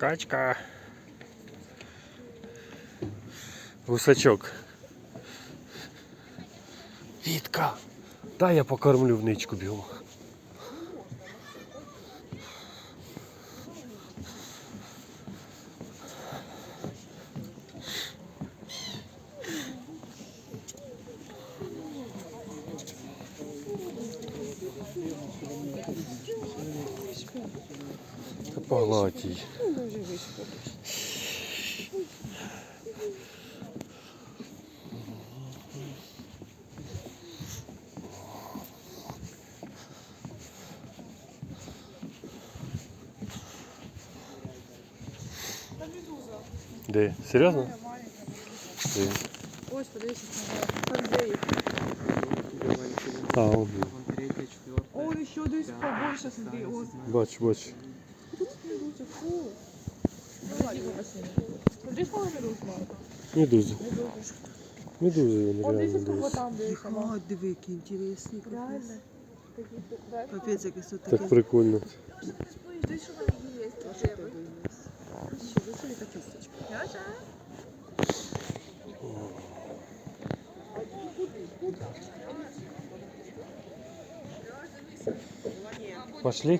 Качка. Гусачок. Вітка. Дай я покормлю вничку бігом. Та погладь її. Де? Серйозно? Де? Ось, подивіться, там де їх. А, он. Третья, четвертая. О, еще десь побольше, смотри, ось. Бачу, бачу. Медуза, фу. Смотри, сколько медуз мало. Медузи. Медуза. Медузи вони Он реально дивіться, сколько дивись. там дивіться. О, диви, які інтересні. Реально. Капець. Такі, да? Капець, якесь тут Так таке. прикольно. Десь що там є. Ще висока кісточка. Яша? Пошли.